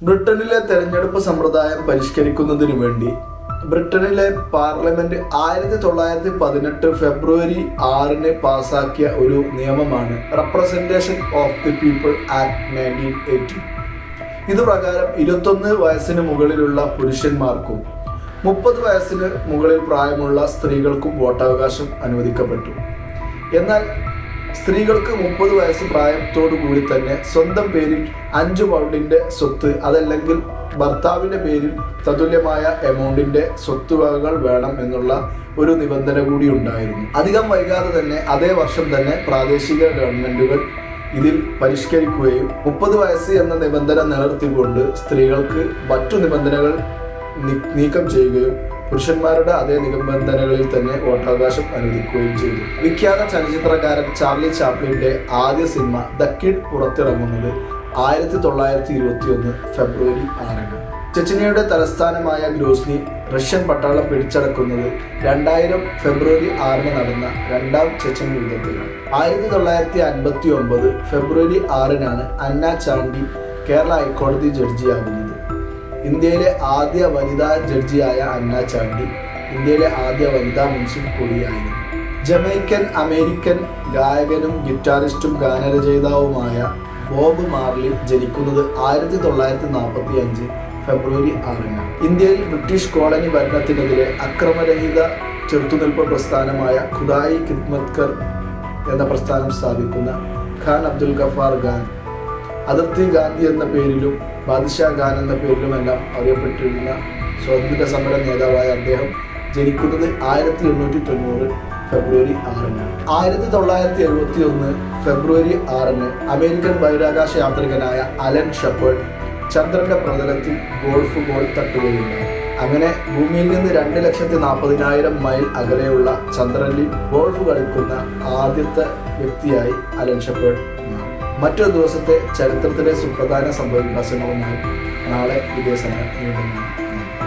ബ്രിട്ടനിലെ തെരഞ്ഞെടുപ്പ് സമ്പ്രദായം പരിഷ്കരിക്കുന്നതിനു വേണ്ടി ബ്രിട്ടനിലെ പാർലമെന്റ് ആയിരത്തി തൊള്ളായിരത്തി പതിനെട്ട് ഫെബ്രുവരി ആറിന് പാസാക്കിയ ഒരു നിയമമാണ് representation of the people act nineteen eighty. ഇതുപ്രകാരം ഇരുപത്തൊന്ന് വയസ്സിന് മുകളിലുള്ള പുരുഷന്മാർക്കും മുപ്പത് വയസ്സിന് മുകളിൽ പ്രായമുള്ള സ്ത്രീകൾക്കും വോട്ടവകാശം അനുവദിക്കപ്പെട്ടു. എന്നാൽ സ്ത്രീകൾക്ക് മുപ്പത് വയസ്സ് പ്രായത്തോടു കൂടി തന്നെ സ്വന്തം പേരിൽ അഞ്ച് പൗണ്ടിന്റെ സ്വത്ത് അതല്ലെങ്കിൽ ഭർത്താവിന്റെ പേരിൽ തതുല്യമായ എമൗണ്ടിന്റെ സ്വത്തുവകകൾ വേണം എന്നുള്ള ഒരു നിബന്ധന കൂടി ഉണ്ടായിരുന്നു. അധികം വൈകാതെ തന്നെ അതേ വർഷം തന്നെ പ്രാദേശിക ഗവൺമെന്റുകൾ ഇതിൽ പരിഷ്കരിക്കുകയും മുപ്പത് വയസ്സ് എന്ന നിബന്ധന നിലനിർത്തിക്കൊണ്ട് സ്ത്രീകൾക്ക് മറ്റു നിബന്ധനകൾ നീക്കം ചെയ്യുകയും പുരുഷന്മാരുടെ അതേ നിബന്ധനകളിൽ തന്നെ വോട്ടവകാശം അനുവദിക്കുകയും ചെയ്തു. വിഖ്യാത ചലച്ചിത്രകാരൻ ചാർലി ചാപ്ലിന്റെ ആദ്യ സിനിമ ദ കിഡ് പുറത്തിറങ്ങുന്നത് ആയിരത്തി തൊള്ളായിരത്തി ഇരുപത്തി ഒന്ന് ഫെബ്രുവരി ആറിന് ചെച്ചനിയുടെ തലസ്ഥാനമായ ഗ്രോസ്നി റഷ്യൻ പട്ടാളം പിടിച്ചടക്കുന്നത് രണ്ടായിരം ഫെബ്രുവരി ആറിന് നടന്ന രണ്ടാം ചെച്ചൻ യുദ്ധത്തിലാണ്. ആയിരത്തി തൊള്ളായിരത്തി അൻപത്തി ഒമ്പത് ഫെബ്രുവരി ആറിനാണ് അന്ന ചാണ്ടി കേരള ഹൈക്കോടതി ജഡ്ജിയാകുന്നത്. ഇന്ത്യയിലെ ആദ്യ വനിതാ ജഡ്ജിയായ അന്ന ചാണ്ടി ഇന്ത്യയിലെ ആദ്യ വനിതാ മുൻസിഫ് കൂടിയായിരുന്നു ജമൈക്കൻ അമേരിക്കൻ ഗായകനും ഗിറ്റാറിസ്റ്റും ഗാനരചയിതാവുമായ ബോബ് മാർലി ജനിക്കുന്നത് ആയിരത്തി തൊള്ളായിരത്തി നാൽപ്പത്തി അഞ്ച് ഫെബ്രുവരി ആറിനാണ് ഇന്ത്യയിൽ ബ്രിട്ടീഷ് കോളനി ഭരണത്തിനെതിരെ അക്രമരഹിത ചെറുത്തുനിൽപ്പ് പ്രസ്ഥാനമായ ഖുദായി കിത്മത്കർ എന്ന പ്രസ്ഥാനം സ്ഥാപിക്കുന്ന ഖാൻ അബ്ദുൽ ഗഫാർ ഖാൻ അതിർത്തി ഗാന്ധി എന്ന പേരിലും ബാദിഷാ ഖാൻ എന്ന പേരിലുമെല്ലാം അറിയപ്പെട്ടിരുന്ന സ്വാതന്ത്ര്യ സമര നേതാവായ അദ്ദേഹം ജനിക്കുന്നത് ആയിരത്തി എണ്ണൂറ്റി തൊണ്ണൂറ് ഫെബ്രുവരി ആറിന്. ആയിരത്തി തൊള്ളായിരത്തി എഴുപത്തി ഒന്ന് ഫെബ്രുവരി ആറിന് അമേരിക്കൻ ബഹിരാകാശ യാത്രികനായ അലൻ ഷെപ്പേർഡ് ചന്ദ്രന്റെ പ്രതലത്തിൽ ഗോൾഫ് ബോൾ തട്ടുകയുണ്ടായി. അങ്ങനെ ഭൂമിയിൽ നിന്ന് രണ്ട് ലക്ഷത്തി നാൽപ്പതിനായിരം മൈൽ അകലെയുള്ള ചന്ദ്രനിൽ ഗോൾഫ് കളിക്കുന്ന ആദ്യത്തെ വ്യക്തിയായി അലൻ ഷെപ്പേർഡ് മറ്റൊരു ദിവസത്തെ ചരിത്രത്തിലെ സുപ്രധാന സംഭവവികാസങ്ങളുമായി നാളെ ഇതേ സമയം വീണ്ടും